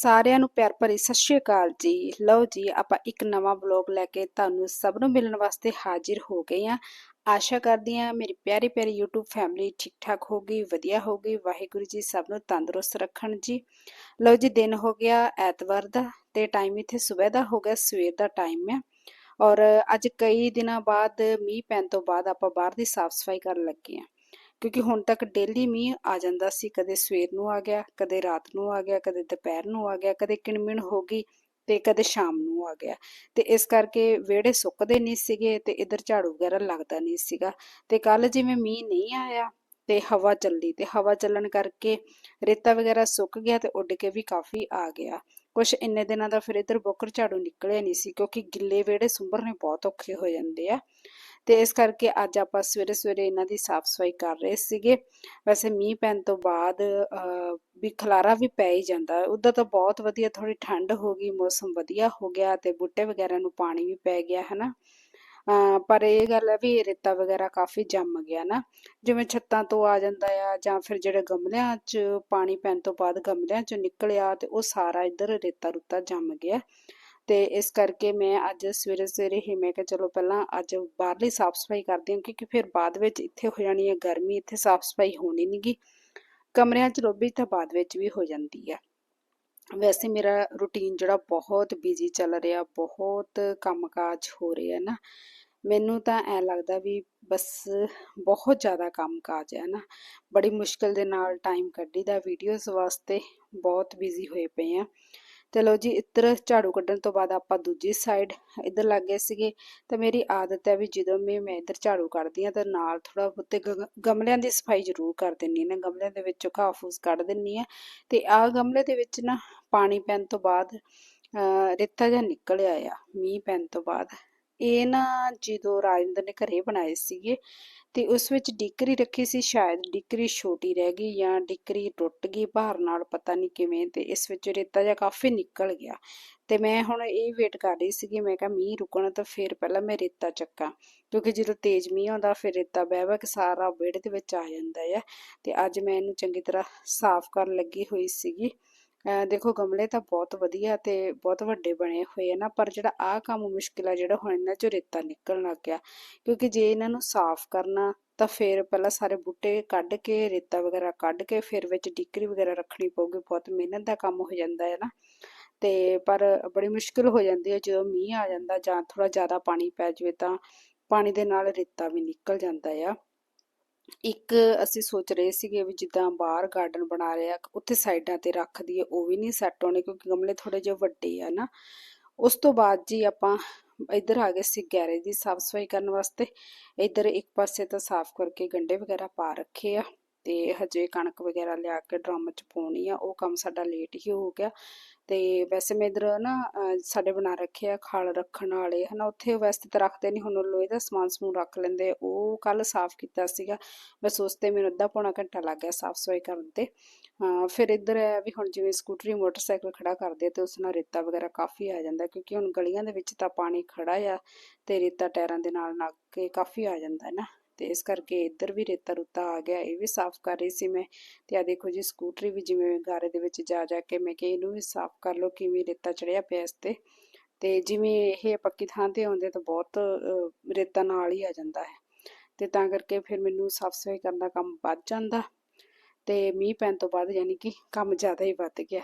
ਸਾਰਿਆਂ ਨੂੰ ਪਿਆਰ ਭਰੀ ਸਤਿ ਸ਼੍ਰੀ ਅਕਾਲ ਜੀ। ਲਓ ਜੀ, ਆਪਾਂ ਇੱਕ ਨਵਾਂ ਵਲੌਗ ਲੈ ਕੇ ਤੁਹਾਨੂੰ ਸਭ ਨੂੰ ਮਿਲਣ ਵਾਸਤੇ ਹਾਜ਼ਰ ਹੋ ਗਏ ਹਾਂ। ਆਸ਼ਾ ਕਰਦੀ ਹਾਂ ਮੇਰੀ ਪਿਆਰੀ ਪਿਆਰੀ YouTube ਫੈਮਿਲੀ ਠੀਕ ਠਾਕ ਹੋਗੀ ਵਧੀਆ ਹੋਗੀ ਵਾਹਿਗੁਰੂ ਜੀ ਸਭ ਨੂੰ ਤੰਦਰੁਸਤ ਰੱਖਣ ਜੀ। ਲਓ ਜੀ, ਦਿਨ ਹੋ ਗਿਆ ਐਤਵਾਰ ਦਾ ਤੇ ਟਾਈਮ ਇੱਥੇ ਸਵੇਰ ਦਾ ਹੋ ਗਿਆ, ਸਵੇਰ ਦਾ ਟਾਈਮ ਹੈ ਔਰ ਅੱਜ ਕਈ ਦਿਨਾਂ ਬਾਅਦ ਮੀਂਹ ਪੈਣ ਤੋਂ ਬਾਅਦ ਆਪਾਂ ਬਾਹਰ ਦੀ ਸਾਫ਼ ਸਫ਼ਾਈ ਕਰਨ ਲੱਗੇ ਹਾਂ। ਕਿਉਂਕਿ ਹੁਣ ਤੱਕ ਡੇਲੀ ਮੀਂਹ ਆ ਜਾਂਦਾ ਸੀ, ਕਦੇ ਸਵੇਰ ਨੂੰ ਆ ਗਿਆ, ਕਦੇ ਰਾਤ ਨੂੰ ਆ ਗਿਆ, ਕਦੇ ਦੁਪਹਿਰ ਨੂੰ ਆ ਗਿਆ, ਕਦੇ ਕਿਣਮਿਣ ਹੋ ਗਈ ਤੇ ਕਦੇ ਸ਼ਾਮ ਨੂੰ ਆ ਗਿਆ। ਤੇ ਇਸ ਕਰਕੇ ਵਿਹੜੇ ਸੁੱਕਦੇ ਨਹੀਂ ਸੀਗੇ ਤੇ ਇਧਰ ਝਾੜੂ ਵਗੈਰਾ ਲੱਗਦਾ ਨਹੀਂ ਸੀਗਾ। ਤੇ ਕੱਲ ਜਿਵੇਂ ਮੀਂਹ ਨਹੀਂ ਆਇਆ ਤੇ ਹਵਾ ਚੱਲੀ ਤੇ ਹਵਾ ਚੱਲਣ ਕਰਕੇ ਰੇਤਾ ਵਗੈਰਾ ਸੁੱਕ ਗਿਆ ਤੇ ਉੱਡ ਕੇ ਵੀ ਕਾਫੀ ਆ ਗਿਆ। ਕੁਛ ਇੰਨੇ ਦਿਨਾਂ ਦਾ ਫਿਰ ਇਧਰ ਬੋਕਰ ਝਾੜੂ ਨਿਕਲਿਆ ਨਹੀਂ ਸੀ ਕਿਉਂਕਿ ਗਿੱਲੇ ਵਿਹੜੇ ਸੁੰਬਰਨੇ ਬਹੁਤ ਔਖੇ ਹੋ ਜਾਂਦੇ ਆ। ਤੇ ਇਸ ਕਰਕੇ ਅੱਜ ਆਪਾਂ ਸਵੇਰੇ ਸਵੇਰੇ ਇਹਨਾਂ ਦੀ ਸਾਫ਼ ਸਫ਼ਾਈ ਕਰ ਰਹੇ ਸੀਗੇ। ਵੈਸੇ ਮੀਂਹ ਪੈਣ ਤੋਂ ਬਾਅਦ ਵੀ ਖਲਾਰਾ ਵੀ ਪੈ ਹੀ ਜਾਂਦਾ। ਉਦੋਂ ਤਾਂ ਬਹੁਤ ਵਧੀਆ ਥੋੜੀ ਠੰਡ ਹੋ ਗਈ, ਮੌਸਮ ਵਧੀਆ ਹੋ ਗਿਆ ਤੇ ਬੂਟੇ ਵਗੈਰਾ ਨੂੰ ਪਾਣੀ ਵੀ ਪੈ ਗਿਆ, ਹਨਾ? ਪਰ ਇਹ ਗੱਲ ਹੈ ਵੀ ਰੇਤਾ ਵਗੈਰਾ ਕਾਫੀ ਜੰਮ ਗਿਆ ਨਾ। ਜਿਵੇਂ ਛੱਤਾਂ ਤੋਂ ਆ ਜਾਂਦਾ ਆ ਜਾਂ ਫਿਰ ਜਿਹੜੇ ਗਮਲਿਆਂ 'ਚ ਪਾਣੀ ਪੈਣ ਤੋਂ ਬਾਅਦ ਗਮਲਿਆਂ 'ਚ ਨਿਕਲਿਆ ਤੇ ਉਹ ਸਾਰਾ ਇੱਧਰ ਰੇਤਾ ਰੁੱਤਾ ਜੰਮ ਗਿਆ। ਤੇ ਇਸ ਕਰਕੇ ਮੈਂ ਅੱਜ ਸਵੇਰੇ ਸਵੇਰੇ ਹੀ ਮੈਂ ਕਿਹਾ ਚਲੋ ਪਹਿਲਾਂ ਅੱਜ ਬਾਹਰਲੀ ਸਾਫ਼ ਸਫ਼ਾਈ ਕਰਦੇ ਹਾਂ, ਕਿਉਂਕਿ ਫਿਰ ਬਾਅਦ ਵਿੱਚ ਇੱਥੇ ਹੋ ਜਾਣੀ ਹੈ ਗਰਮੀ, ਇੱਥੇ ਸਾਫ਼ ਸਫ਼ਾਈ ਹੋਣੀ ਨਹੀਂਗੀ ਕਮਰਿਆਂ 'ਚ ਲੋਬੀ ਤਾਂ ਬਾਅਦ ਵਿੱਚ ਵੀ ਹੋ ਜਾਂਦੀ ਹੈ। ਵੈਸੇ ਮੇਰਾ ਰੁਟੀਨ ਜਿਹੜਾ ਬਹੁਤ ਬਿਜ਼ੀ ਚੱਲ ਰਿਹਾ, ਬਹੁਤ ਕੰਮਕਾਜ ਹੋ ਰਿਹਾ ਨਾ, ਮੈਨੂੰ ਤਾਂ ਐ ਲੱਗਦਾ ਵੀ ਬਸ ਬਹੁਤ ਜ਼ਿਆਦਾ ਕੰਮਕਾਜ ਹੈ ਨਾ। ਬੜੀ ਮੁਸ਼ਕਲ ਦੇ ਨਾਲ ਟਾਈਮ ਕੱਢੀਦਾ ਵੀਡੀਓਜ਼ ਵਾਸਤੇ ਬਹੁਤ ਬਿਜ਼ੀ ਹੋਏ ਪਏ ਆ ਚਲੋ ਜੀ, ਇੱਧਰ ਝਾੜੂ ਕੱਢਣ ਤੋਂ ਬਾਅਦ ਆਪਾਂ ਦੂਜੀ ਸਾਈਡ ਇੱਧਰ ਲੱਗ ਗਏ ਸੀਗੇ। ਤੇ ਮੇਰੀ ਆਦਤ ਹੈ ਵੀ ਜਦੋਂ ਮੈਂ ਮੈਂ ਇੱਧਰ ਝਾੜੂ ਕੱਢਦੀ ਆ ਤਾਂ ਨਾਲ ਥੋੜਾ ਬੁੱਤੇ ਗਮਲਿਆਂ ਦੀ ਸਫ਼ਾਈ ਜ਼ਰੂਰ ਕਰ ਦਿੰਨੀ ਨਾ। ਗਮਲਿਆਂ ਦੇ ਵਿੱਚੋਂ ਘਾਹ ਫੂਸ ਕੱਢ ਦਿੰਨੀ ਆ ਤੇ ਆ ਗਮਲੇ ਦੇ ਵਿੱਚ ਨਾ ਪਾਣੀ ਪੈਣ ਤੋਂ ਬਾਅਦ ਰੇਤਾ ਜਿਹਾ ਨਿਕਲ ਆਇਆ ਮੀਂਹ ਪੈਣ ਤੋਂ ਬਾਅਦ। ਇਹ ਨਾ ਜਦੋਂ ਰਾਜਿੰਦਰ ਨੇ ਘਰੇ ਬਣਾਏ ਸੀਗੇ, ਤੇ ਉਸ ਵਿੱਚ ਡਿਕਰੀ ਰੱਖੀ ਸੀ, ਸ਼ਾਇਦ ਡਿਕਰੀ ਛੋਟੀ ਰਹਿ ਗਈ ਜਾਂ ਡਿਕਰੀ ਟੁੱਟ ਗਈ ਭਾਰ ਨਾਲ ਪਤਾ ਨਹੀਂ ਕਿਵੇਂ, ਤੇ ਇਸ ਵਿੱਚ ਰੇਤਾ ਜਿਹਾ ਕਾਫੀ ਨਿਕਲ ਗਿਆ। ਤੇ ਮੈਂ ਹੁਣ ਇਹ ਵੇਟ ਕਰ ਰਹੀ ਸੀਗੀ, ਮੈਂ ਕਿਹਾ ਮੀਂਹ ਰੁਕਣਾ ਤਾਂ ਫਿਰ ਪਹਿਲਾਂ ਮੈਂ ਰੇਤਾ ਚੱਕਾਂ, ਕਿਉਂਕਿ ਜਦੋਂ ਤੇਜ਼ ਮੀਂਹ ਆਉਂਦਾ ਫਿਰ ਰੇਤਾ ਬਹਿ ਬਹਿ ਕੇ ਸਾਰਾ ਵਿਹੜੇ ਦੇ ਵਿੱਚ ਆ ਜਾਂਦਾ ਹੈ ਤੇ ਅੱਜ ਮੈਂ ਇਹਨੂੰ ਚੰਗੀ ਤਰ੍ਹਾਂ ਸਾਫ਼ ਕਰਨ ਲੱਗੀ ਹੋਈ ਸੀਗੀ। ਦੇਖੋ ਗਮਲੇ ਤਾਂ ਬਹੁਤ ਵਧੀਆ ਤੇ ਬਹੁਤ ਵੱਡੇ ਬਣੇ ਹੋਏ ਆ ਨਾ, ਪਰ ਜਿਹੜਾ ਆਹ ਕੰਮ ਮੁਸ਼ਕਿਲ ਆ, ਜਿਹੜਾ ਹੁਣ ਇਹਨਾਂ ਚੋਂ ਰੇਤਾ ਨਿਕਲਣ ਲੱਗ ਗਿਆ, ਕਿਉਂਕਿ ਜੇ ਇਹਨਾਂ ਨੂੰ ਸਾਫ਼ ਕਰਨਾ ਤਾਂ ਫਿਰ ਪਹਿਲਾਂ ਸਾਰੇ ਬੂਟੇ ਕੱਢ ਕੇ, ਰੇਤਾ ਵਗੈਰਾ ਕੱਢ ਕੇ, ਫਿਰ ਵਿੱਚ ਡਿਕਰੀ ਵਗੈਰਾ ਰੱਖਣੀ ਪਊਗੀ, ਬਹੁਤ ਮਿਹਨਤ ਦਾ ਕੰਮ ਹੋ ਜਾਂਦਾ ਹੈ ਨਾ। ਤੇ ਪਰ ਬੜੀ ਮੁਸ਼ਕਿਲ ਹੋ ਜਾਂਦੀ ਹੈ, ਜਦੋਂ ਮੀਂਹ ਆ ਜਾਂਦਾ ਜਾਂ ਥੋੜਾ ਜ਼ਿਆਦਾ ਪਾਣੀ ਪੈ ਜਾਵੇ ਤਾਂ ਪਾਣੀ ਦੇ ਨਾਲ ਰੇਤਾ ਵੀ ਨਿਕਲ ਜਾਂਦਾ ਆ। ਇੱਕ ਅਸੀਂ ਸੋਚ ਰਹੇ ਸੀਗੇ ਵੀ ਜਿੱਦਾਂ ਬਾਹਰ ਗਾਰਡਨ ਬਣਾ ਰਹੇ ਆ, ਉੱਥੇ ਸਾਈਡਾਂ ਤੇ ਰੱਖ ਦਈਏ, ਉਹ ਵੀ ਨਹੀਂ ਸੈੱਟ ਹੋਣੇ ਕਿਉਂਕਿ ਗਮਲੇ ਥੋੜੇ ਜਿਹਾ ਵੱਡੇ ਆ ਨਾ। ਉਸ ਤੋਂ ਬਾਅਦ ਜੀ ਆਪਾਂ ਇੱਧਰ ਆ ਗਏ ਸੀ ਗੈਰੇਜ ਦੀ ਸਾਫ਼ ਸਫ਼ਾਈ ਕਰਨ ਵਾਸਤੇ। ਇੱਧਰ ਇੱਕ ਪਾਸੇ ਤਾਂ ਸਾਫ਼ ਕਰਕੇ ਗੰਡੇ ਵਗੈਰਾ ਪਾ ਰੱਖੇ ਆ। ਤੇ ਹਜੇ ਕਣਕ ਵਗੈਰਾ ਲਿਆ ਕੇ ਡਰਮ 'ਚ ਪਾਉਣੀ ਆ, ਉਹ ਕੰਮ ਸਾਡਾ ਲੇਟ ਹੀ ਹੋ ਗਿਆ। ਤੇ ਵੈਸੇ ਮੈਂ ਇਧਰ ਨਾ ਸਾਡੇ ਬਣਾ ਰੱਖੇ ਆ ਖਾਲ ਰੱਖਣ ਵਾਲੇ, ਹਨਾ, ਉੱਥੇ ਵੈਸੇ ਤਾਂ ਰੱਖਦੇ ਨਹੀਂ ਹੁਣ ਲੋਹੇ ਦਾ ਸਮਾਨ ਸਮੂਨ ਰੱਖ ਲੈਂਦੇ, ਉਹ ਕੱਲ ਸਾਫ਼ ਕੀਤਾ ਸੀਗਾ। ਬਸ ਉਸ ਤੇ ਮੈਨੂੰ ਅੱਧਾ ਪੌਣਾ ਘੰਟਾ ਲੱਗ ਗਿਆ ਸਾਫ਼ ਸਫ਼ਾਈ ਕਰਨ ਤੇ। ਫਿਰ ਇੱਧਰ ਹੈ ਵੀ ਹੁਣ ਜਿਵੇਂ ਸਕੂਟਰੀ, ਮੋਟਰਸਾਈਕਲ ਖੜਾ ਕਰਦੇ ਤੇ ਉਸ ਨਾਲ ਰੇਤਾ ਵਗੈਰਾ ਕਾਫੀ ਆ ਜਾਂਦਾ, ਕਿਉਂਕਿ ਹੁਣ ਗਲੀਆਂ ਦੇ ਵਿੱਚ ਤਾਂ ਪਾਣੀ ਖੜਾ ਆ ਤੇ ਰੇਤਾ ਟਾਇਰਾਂ ਦੇ ਨਾਲ ਲੱਗ ਕੇ ਕਾਫੀ ਆ ਜਾਂਦਾ ਹੈ ਨਾ। ਤੇ ਇਸ ਕਰਕੇ ਇੱਧਰ ਵੀ ਰੇਤਾ ਰੁੱਤਾ ਆ ਗਿਆ, ਇਹ ਵੀ ਸਾਫ਼ ਕਰ ਰਹੀ ਸੀ ਮੈਂ। ਤੇ ਆ ਦੇਖੋ ਜੀ, ਸਕੂਟਰੀ ਵੀ ਜਿਵੇਂ ਗਾਰੇ ਦੇ ਵਿੱਚ ਜਾ ਜਾ ਕੇ ਮੈਂ ਕਿ ਇਹਨੂੰ ਵੀ ਸਾਫ਼ ਕਰ ਲਓ, ਕਿਵੇਂ ਰੇਤਾ ਚੜਿਆ ਪਿਆ ਇਸ ਤੇ। ਤੇ ਜਿਵੇਂ ਇਹ ਪੱਕੀ ਥਾਂ ਤੇ ਆਉਂਦੇ ਤਾਂ ਬਹੁਤ ਰੇਤਾ ਨਾਲ ਹੀ ਆ ਜਾਂਦਾ ਹੈ। ਤੇ ਤਾਂ ਕਰਕੇ ਫਿਰ ਮੈਨੂੰ ਸਾਫ਼ ਸਫ਼ਾਈ ਕਰਨ ਦਾ ਕੰਮ ਵੱਧ ਜਾਂਦਾ। ਤੇ ਮੀਂਹ ਪੈਣ ਤੋਂ ਬਾਅਦ ਯਾਨੀ ਕਿ ਕੰਮ ਜ਼ਿਆਦਾ ਹੀ ਵੱਧ ਗਿਆ।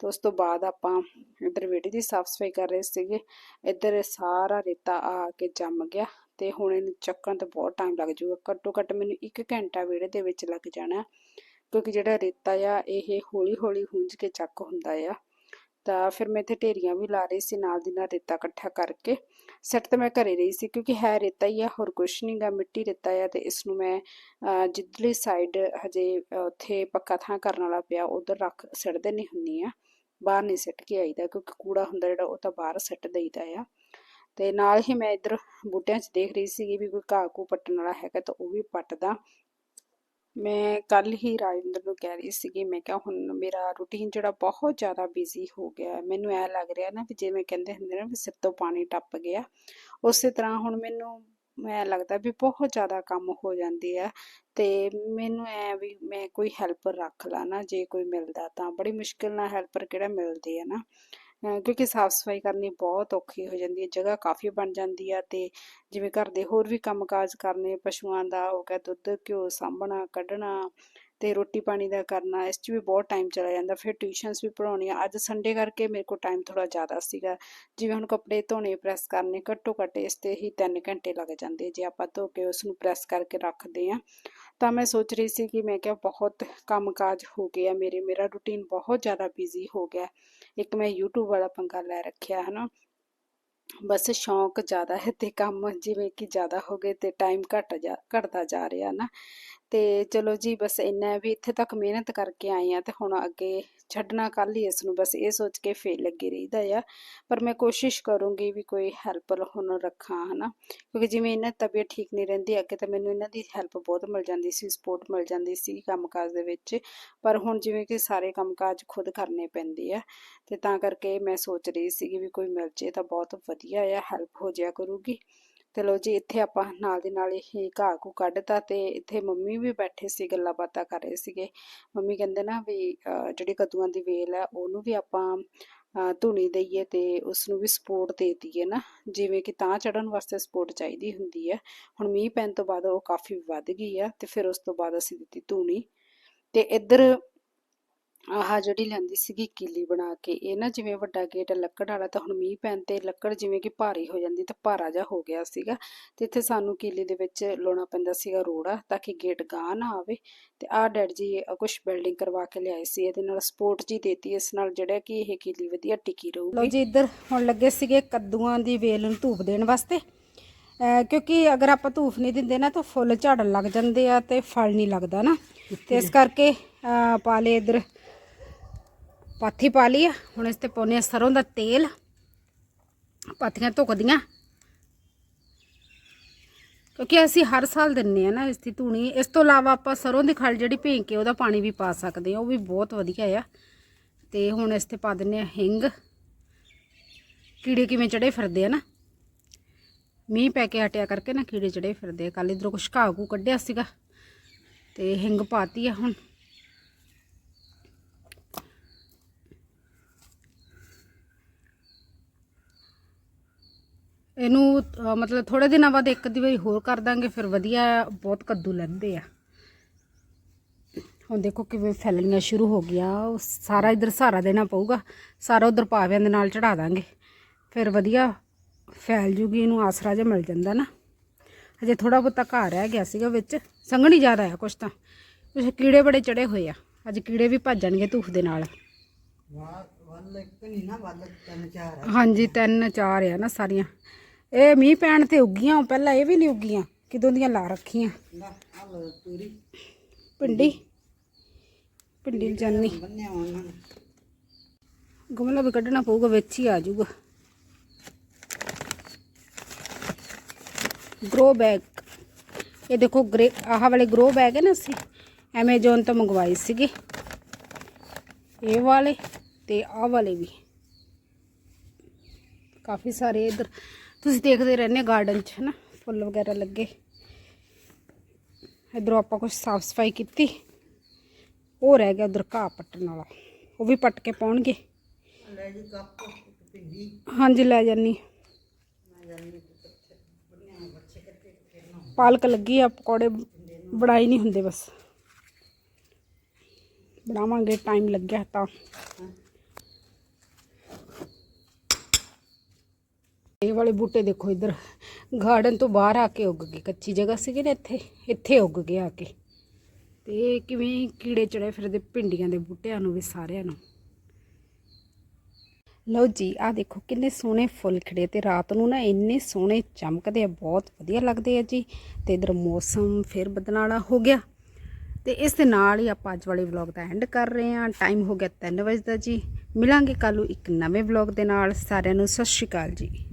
ਤੇ ਉਸ ਤੋਂ ਬਾਅਦ ਆਪਾਂ ਇੱਧਰ ਵਿਹੜੇ ਦੀ ਸਾਫ਼ ਸਫ਼ਾਈ ਕਰ ਰਹੇ ਸੀਗੇ। ਇੱਧਰ ਸਾਰਾ ਰੇਤਾ ਆ ਕੇ ਜੰਮ ਗਿਆ। ਤੇ ਹੁਣ ਇਹਨੂੰ ਚੱਕਣ ਤੇ ਬਹੁਤ ਟਾਈਮ ਲੱਗ ਜਾਊਗਾ। ਘੱਟੋ ਘੱਟ ਮੈਨੂੰ 1 ਘੰਟਾ ਵਿਹੜੇ ਦੇ ਵਿੱਚ ਲੱਗ ਜਾਣਾ ਕਿਉਂਕਿ ਜਿਹੜਾ ਰੇਤਾ ਆ, ਇਹ ਹੌਲੀ ਹੌਲੀ ਹੁੰਜ ਕੇ ਚੱਕ ਹੁੰਦਾ ਆ। ਤਾਂ ਫਿਰ ਮੈਂ ਇੱਥੇ ਢੇਰੀਆਂ ਵੀ ਲਾ ਰਹੀ ਸੀ ਨਾਲ ਦੀ ਨਾਲ ਰੇਤਾ ਇਕੱਠਾ ਕਰਕੇ। ਸੈੱਟ ਤਾਂ ਮੈਂ ਘਰੇ ਰਹੀ ਸੀ, ਕਿਉਂਕਿ ਹੈ ਰੇਤਾ ਹੀ ਆ, ਹੋਰ ਕੁਛ ਨਹੀਂਗਾ ਮਿੱਟੀ ਰੇਤਾ ਆ ਤੇ ਇਸ ਨੂੰ ਮੈਂ ਜਿੱਧਰਲੀ ਸਾਈਡ ਹਜੇ ਉੱਥੇ ਪੱਕਾ ਥਾਂ ਕਰਨ ਵਾਲਾ ਪਿਆ, ਉਧਰ ਰੱਖ ਸਿੱਟ ਨਹੀਂ ਹੁੰਨੀ ਆ। ਬਾਹਰ ਨਹੀਂ ਸਿੱਟ ਕੇ ਆਈਦਾ, ਕਿਉਂਕਿ ਕੂੜਾ ਹੁੰਦਾ ਜਿਹੜਾ, ਉਹ ਤਾਂ ਬਾਹਰ ਸਿੱਟ ਦੇਈਦਾ ਆ। ਤੇ ਨਾਲ ਹੀ ਮੈਂ ਇੱਧਰ ਬੂਟਿਆਂ 'ਚ ਦੇਖ ਰਹੀ ਸੀਗੀ ਵੀ ਕੋਈ ਘਾਹ ਕੋ ਪੱਟਣ ਵਾਲਾ ਹੈਗਾ ਤਾਂ ਉਹ ਵੀ ਪੱਟਦਾ। ਮੈਂ ਕੱਲ ਹੀ ਰਾਜਿੰਦਰ ਨੂੰ ਕਹਿ ਰਹੀ ਸੀਗੀ, ਮੈਂ ਕਿਹਾ ਹੁਣ ਮੇਰਾ ਰੂਟੀਨ ਜਿਹੜਾ ਬਹੁਤ ਜ਼ਿਆਦਾ ਬਿਜ਼ੀ ਹੋ ਗਿਆ ਮੈਨੂੰ ਐ ਲੱਗ ਰਿਹਾ ਨਾ ਵੀ ਜਿਵੇਂ ਕਹਿੰਦੇ ਹੁੰਦੇ ਨਾ ਵੀ ਸਿਰ ਤੋਂ ਪਾਣੀ ਟੱਪ ਗਿਆ। ਉਸੇ ਤਰ੍ਹਾਂ ਹੁਣ ਮੈਨੂੰ ਮੈਂ ਲੱਗਦਾ ਵੀ ਬਹੁਤ ਜ਼ਿਆਦਾ ਕੰਮ ਹੋ ਜਾਂਦੇ ਆ ਤੇ ਮੈਨੂੰ ਐ ਵੀ ਮੈਂ ਕੋਈ ਹੈਲਪਰ ਰੱਖ ਲਾ ਨਾ, ਜੇ ਕੋਈ ਮਿਲਦਾ ਤਾਂ। ਬੜੀ ਮੁਸ਼ਕਿਲ ਨਾਲ ਹੈਲਪਰ ਕਿਹੜਾ ਮਿਲਦੇ ਆ ਨਾ। ਕਿਉਂਕਿ ਸਾਫ਼ ਸਫ਼ਾਈ ਕਰਨੀ ਬਹੁਤ ਔਖੀ ਹੋ ਜਾਂਦੀ ਹੈ, ਜਗ੍ਹਾ ਕਾਫੀ ਬਣ ਜਾਂਦੀ ਆ ਤੇ ਜਿਵੇਂ ਘਰ ਦੇ ਹੋਰ ਵੀ ਕੰਮਕਾਜ ਕਰਨੇ, ਪਸ਼ੂਆਂ ਦਾ ਹੋ ਗਿਆ ਦੁੱਧ, ਘਿਓ ਸਾਂਭਣਾ, ਕੱਢਣਾ ਤੇ ਰੋਟੀ ਪਾਣੀ ਦਾ ਕਰਨਾ, ਇਸ 'ਚ ਵੀ ਬਹੁਤ ਟਾਈਮ ਚਲਾ ਜਾਂਦਾ, ਫਿਰ ਟਿਊਸ਼ਨਸ ਵੀ ਪੜਾਉਣੀਆਂ ਅੱਜ ਸੰਡੇ ਕਰਕੇ ਮੇਰੇ ਕੋਲ ਟਾਈਮ ਥੋੜਾ ਜ਼ਿਆਦਾ ਸੀਗਾ, ਜਿਵੇਂ ਹੁਣ ਕੱਪੜੇ ਧੋਣੇ ਪ੍ਰੈਸ ਕਰਨੇ, ਘੱਟੋ ਘੱਟ ਇਸ ਤੇ ਹੀ 3 ਘੰਟੇ ਲੱਗ ਜਾਂਦੇ, ਜੇ ਆਪਾਂ ਧੋ ਕੇ ਉਸ ਨੂੰ ਪ੍ਰੈਸ ਕਰਕੇ ਰੱਖਦੇ ਆ ਤਾਂ ਮੈਂ ਸੋਚ ਰਹੀ ਸੀ ਕਿ ਮੈਂ ਕਿਹਾ ਬਹੁਤ ਕੰਮਕਾਜ ਹੋ ਗਿਆ ਮੇਰੇ, ਮੇਰਾ ਰੂਟੀਨ ਬਹੁਤ ਜ਼ਿਆਦਾ ਬਿਜ਼ੀ ਹੋ ਗਿਆ। ਇੱਕ ਮੈਂ YouTube ਵਾਲਾ ਪੰਗਾ ਲੈ ਰੱਖਿਆ, ਹਨਾ। ਬਸ ਸ਼ੌਂਕ ਜ਼ਿਆਦਾ ਹੈ ਤੇ ਕੰਮ ਜਿਵੇਂ ਕਿ ਜ਼ਿਆਦਾ ਹੋ ਗਏ ਤੇ ਟਾਈਮ ਘਟ ਜਾ, ਘਟਦਾ ਜਾ ਰਿਹਾ ਨਾ। ਤੇ ਚਲੋ ਜੀ ਬਸ ਇੰਨਾ ਹੈ ਵੀ ਇੱਥੇ ਤੱਕ ਮਿਹਨਤ ਕਰਕੇ ਆਏ ਆ ਤੇ ਹੁਣ ਅੱਗੇ ਛੱਡਣਾ ਕੱਲ ਹੀ ਇਸ ਨੂੰ, ਬਸ ਇਹ ਸੋਚ ਕੇ ਫੇਰ ਲੱਗੇ ਰਹੀਦਾ ਆ। ਪਰ ਮੈਂ ਕੋਸ਼ਿਸ਼ ਕਰੂੰਗੀ ਵੀ ਕੋਈ ਹੈਲਪਰ ਹੁਣ ਰੱਖਾਂ, ਹਨਾ। ਕਿਉਂਕਿ ਜਿਵੇਂ ਇਹਨਾਂ ਦੀ ਤਬੀਅਤ ਠੀਕ ਨਹੀਂ ਰਹਿੰਦੀ, ਅੱਗੇ ਤਾਂ ਮੈਨੂੰ ਇਹਨਾਂ ਦੀ ਹੈਲਪ ਬਹੁਤ ਮਿਲ ਜਾਂਦੀ ਸੀ ਸਪੋਰਟ ਮਿਲ ਜਾਂਦੀ ਸੀ ਕੰਮਕਾਜ ਦੇ ਵਿੱਚ। ਪਰ ਹੁਣ ਜਿਵੇਂ ਕਿ ਸਾਰੇ ਕੰਮਕਾਜ ਖੁਦ ਕਰਨੇ ਪੈਂਦੇ ਆ, ਤੇ ਤਾਂ ਕਰਕੇ ਮੈਂ ਸੋਚ ਰਹੀ ਸੀਗੀ ਵੀ ਕੋਈ ਮਿਲ ਜੇ ਤਾਂ ਬਹੁਤ ਵਧੀਆ ਆ ਹੈਲਪ ਹੋ ਜਾਇਆ ਕਰੂਗੀ। ਤੇ ਲੋ ਜੀ, ਇੱਥੇ ਆਪਾਂ ਨਾਲ ਦੀ ਨਾਲ ਹੀ ਘਾਹ ਘੂ ਕੱਢਤਾ ਤੇ ਇੱਥੇ ਮੰਮੀ ਵੀ ਬੈਠੇ ਸੀ, ਗੱਲਾਂ ਬਾਤਾਂ ਕਰ ਰਹੇ ਸੀਗੇ। ਮੰਮੀ ਕਹਿੰਦੇ ਨਾ ਵੀ ਜਿਹੜੀ ਕੱਦੂਆਂ ਦੀ ਵੇਲ ਹੈ ਉਹਨੂੰ ਵੀ ਆਪਾਂ ਧੂਣੀ ਦਈਏ ਤੇ ਉਸ ਨੂੰ ਵੀ ਸਪੋਰਟ ਦੇ ਦਈਏ ਨਾ। ਜਿਵੇਂ ਕਿ ਤਾਂ ਚੜਨ ਵਾਸਤੇ ਸਪੋਰਟ ਚਾਹੀਦੀ ਹੁੰਦੀ ਹੈ ਹੁਣ ਮੀਂਹ ਪੈਣ ਤੋਂ ਬਾਅਦ ਉਹ ਕਾਫੀ ਵੱਧ ਗਈ ਆ ਤੇ ਫਿਰ ਉਸ ਤੋਂ ਬਾਅਦ ਅਸੀਂ ਦਿੱਤੀ ਧੂਣੀ ਤੇ ਇੱਧਰ ਆਹ ਜਿਹੜੀ ਲੈਂਦੀ ਸੀਗੀ ਕੀਲੀ ਬਣਾ ਕੇ, ਇਹ ਨਾ ਜਿਵੇਂ ਵੱਡਾ ਗੇਟ ਲੱਕੜ ਵਾਲਾ, ਤਾਂ ਹੁਣ ਮੀਂਹ ਪੈਣ ਤੇ ਲੱਕੜ ਜਿਵੇਂ ਕਿ ਭਾਰੀ ਹੋ ਜਾਂਦੀ, ਤਾਂ ਭਾਰਾ ਜਿਹਾ ਹੋ ਗਿਆ ਸੀਗਾ। ਤੇ ਇੱਥੇ ਸਾਨੂੰ ਕੀਲੀ ਦੇ ਵਿੱਚ ਲਾਉਣਾ ਪੈਂਦਾ ਸੀਗਾ ਰੋੜਾ, ਤਾਂ ਕਿ ਗੇਟ ਗਾਹ ਨਾ ਆਵੇ। ਤੇ ਆਹ ਡੈਡ ਜੀ ਕੁਝ ਬਿਲਡਿੰਗ ਕਰਵਾ ਕੇ ਲਿਆਏ ਸੀ, ਇਹਦੇ ਨਾਲ ਸਪੋਰਟ ਜੀ ਦੇਤੀ, ਇਸ ਨਾਲ ਜਿਹੜਾ ਕਿ ਇਹ ਕੀਲੀ ਵਧੀਆ ਟਿਕੀ ਰਹੂਗੀ। ਲੋ ਜੀ, ਇੱਧਰ ਹੁਣ ਲੱਗੇ ਸੀਗੇ ਕੱਦੂਆਂ ਦੀ ਵੇਲ ਨੂੰ ਧੂਪ ਦੇਣ ਵਾਸਤੇ। ਕਿਉਂਕਿ ਅਗਰ ਆਪਾਂ ਧੂਫ ਨਹੀਂ ਦਿੰਦੇ ਨਾ, ਤਾਂ ਫੁੱਲ ਝੜਨ ਲੱਗ ਜਾਂਦੇ ਆ ਤੇ ਫਲ ਨਹੀਂ ਲੱਗਦਾ ਨਾ। ਤੇ ਇਸ ਕਰਕੇ, ਅਹ ਪਾ ਲਏ ਇੱਧਰ ਪਾਥੀ ਪਾ ਲਈ ਆ। ਹੁਣ ਇਸ ਤੇ ਪਾਉਨੇ ਆ ਸਰੋਂ ਦਾ ਤੇਲ। ਪਾਥੀਆਂ ਧੁੱਕਦੀਆਂ। ਕਿਉਂਕਿ ਅਸੀਂ ਹਰ ਸਾਲ ਦਿੰਨੇ ਆ ਨਾ ਇਸ ਦੀ ਧੂਣੀ। ਇਸ ਤੋਂ ਇਲਾਵਾ ਆਪਾਂ ਸਰੋਂ ਦੀ ਖਲ ਜਿਹੜੀ ਭੇਂ ਕੇ ਉਹਦਾ ਪਾਣੀ ਵੀ ਪਾ ਸਕਦੇ ਆ। ਉਹ ਵੀ ਬਹੁਤ ਵਧੀਆ ਆ। ਤੇ ਹੁਣ ਇਸ ਤੇ ਪਾ ਦਿੰਨੇ ਆ ਹਿੰਗ। ਕੀੜੇ ਕਿਵੇਂ ਚੜੇ ਫਿਰਦੇ ਆ ਨਾ। ਮੀਂਹ ਪੈ ਕੇ ਹਟਿਆ ਕਰਕੇ ਨਾ ਕੀੜੇ ਚੜੇ ਫਿਰਦੇ ਆ। ਕੱਲ ਇਧਰੋਂ ਕੁਛ ਘਾਹ ਘੂ ਕੱਢਿਆ ਸੀਗਾ। ਤੇ ਹਿੰਗ ਪਾਤੀ ਆ ਹੁਣ। ਇਹਨੂੰ ਮਤਲਬ ਥੋੜੇ ਦਿਨਾਂ ਬਾਅਦ ਇੱਕ ਦੀ ਵਾਰੀ ਹੋਰ ਕਰ ਦਾਂਗੇ ਫਿਰ ਵਧੀਆ ਬਹੁਤ ਕੱਦੂ ਲੈਂਦੇ ਆ। ਹੁਣ ਦੇਖੋ ਕਿਵੇਂ ਫੈਲਣੀਆਂ ਸ਼ੁਰੂ ਹੋ ਗਿਆ ਉਹ ਸਾਰਾ ਇਧਰ ਸਹਾਰਾ ਦੇਣਾ ਪਊਗਾ। ਸਾਰਾ ਉਧਰ ਪਾਵਿਆਂ ਦੇ ਨਾਲ ਚੜਾ ਦਾਂਗੇ। ਫਿਰ ਵਧੀਆ ਫੈਲ ਜੂਗੀ ਇਹਨੂੰ ਆਸਰਾ ਜਿਹਾ ਮਿਲ ਜਾਂਦਾ ਨਾ। ਅਜੇ ਥੋੜਾ ਬਹੁਤਾ ਘਾਹ ਰਹਿ ਗਿਆ ਸੀਗਾ ਵਿੱਚ। ਸੰਘਣੀ ਜ਼ਿਆਦਾ ਆ ਕੁਛ ਤਾਂ। ਕੁਛ ਕੀੜੇ ਬੜੇ ਚੜੇ ਹੋਏ ਆ। ਅੱਜ ਕੀੜੇ ਵੀ ਭੱਜਣਗੇ ਧੂਫ ਦੇ ਨਾਲ। ਹਾਂਜੀ ਤਿੰਨ ਚਾਰ ਆ ਨਾ ਸਾਰੀਆਂ। ਇਹ ਮੀਂਹ ਪੈਣ ਤੇ ਉੱਗੀਆਂ ਪਹਿਲਾਂ ਇਹ ਵੀ ਨਹੀਂ ਉੱਗੀਆਂ ਕਿਦੋਂ ਦੀਆਂ ਲਾ ਰੱਖੀਆਂ। ਪਿੰਡੀ ਪਿੰਡੀ ਜਾਨੀ। ਗਮਲਾ ਵੀ ਕੱਢਣਾ ਪਊਗਾ ਵਿੱਚ ਹੀ ਆ ਜਾਊਗਾ। ਗਰੋ ਬੈਗ ਇਹ ਦੇਖੋ ਗ੍ਰੇ ਆਹ ਵਾਲੇ ਗਰੋ ਬੈਗ ਹੈ ਨਾ ਅਸੀਂ ਐਮਾਜ਼ੋਨ ਤੋਂ ਮੰਗਵਾਏ ਸੀਗੇ। ਇਹ ਵਾਲੇ ਤੇ ਆਹ ਵਾਲੇ ਵੀ। ਕਾਫੀ ਸਾਰੇ ਇਧਰ ਤੁਸੀਂ ਦੇਖਦੇ ਰਹਿੰਦੇ ਗਾਰਡਨ 'ਚ ਹਨਾ ਫੁੱਲ ਵਗੈਰਾ ਲੱਗੇ ਇਧਰੋਂ ਆਪਾਂ ਕੁਝ ਸਾਫ਼ ਸਫ਼ਾਈ ਕੀਤੀ ਉਹ ਰਹਿ ਗਿਆ ਉਧਰ ਘਾਹ ਪੱਟਣ ਵਾਲਾ ਉਹ ਵੀ ਪੱਟ ਕੇ ਪਾਉਣਗੇ ਹਾਂਜੀ ਲੈ ਜਾਨੀ ਪਾਲਕ ਲੱਗੀ ਆ ਪਕੌੜੇ ਬਣਾਈ ਨਹੀਂ ਹੁੰਦੇ ਬਸ। ਬਣਾਵਾਂਗੇ ਟਾਈਮ ਲੱਗਿਆ ਤਾਂ। ਇਹ ਵਾਲੇ ਬੂਟੇ ਦੇਖੋ ਇੱਧਰ। ਗਾਰਡਨ ਤੋਂ ਬਾਹਰ ਆ ਕੇ ਉੱਗ ਗਏ। ਕੱਚੀ ਜਗ੍ਹਾ ਸੀਗੀ ਨਾ ਇੱਥੇ। ਇੱਥੇ ਉੱਗ ਗਏ ਆ ਕੇ। ਤੇ ਕਿਵੇਂ ਕੀੜੇ ਚੜੇ ਫਿਰਦੇ ਭਿੰਡੀਆਂ ਦੇ ਬੂਟਿਆਂ ਨੂੰ ਵੀ ਸਾਰਿਆਂ ਨੂੰ। ਲਓ ਜੀ ਆ ਦੇਖੋ ਕਿੰਨੇ ਸੋਹਣੇ ਫੁੱਲ ਖਿੜੇ ਤੇ ਰਾਤ ਨੂੰ ਨਾ ਇੰਨੇ ਸੋਹਣੇ ਚਮਕਦੇ ਆ, ਬਹੁਤ ਵਧੀਆ ਲੱਗਦੇ ਆ ਜੀ। ਤੇ ਇਧਰ ਮੌਸਮ ਫਿਰ ਬਦਨਾਲਾ ਹੋ ਗਿਆ। ਤੇ ਇਸ ਦੇ ਨਾਲ ਹੀ ਆਪਾਂ ਅੱਜ ਵਾਲੇ ਵਲੌਗ ਦਾ ਐਂਡ ਕਰ ਰਹੇ ਹਾਂ। ਟਾਈਮ ਹੋ ਗਿਆ 3 ਵਜੇ ਦਾ ਜੀ। ਮਿਲਾਂਗੇ ਕੱਲ ਨੂੰ ਇੱਕ ਨਵੇਂ ਵਲੌਗ ਦੇ ਨਾਲ। ਸਾਰਿਆਂ ਨੂੰ ਸਤਿ ਸ਼੍ਰੀ ਅਕਾਲ ਜੀ।